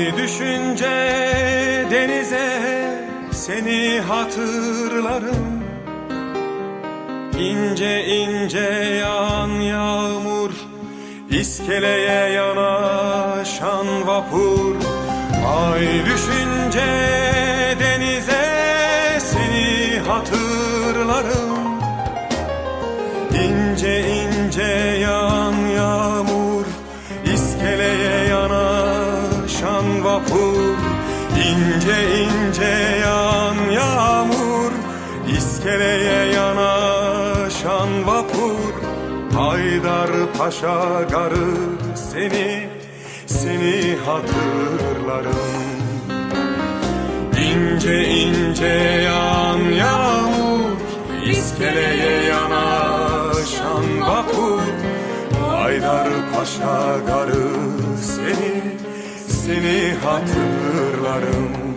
Ay düşünce denize seni hatırlarım. İnce ince yağan yağmur iskeleye yanaşan vapur. Ay düşünce denize seni hatırlarım. İnce İnce ince yağan yağmur iskeleye yanaşan vapur. Haydar Paşa garı seni seni hatırlarım. İnce ince yağan yağmur iskeleye yanaşan vapur. Haydar Paşa garı seni seni hatırlarım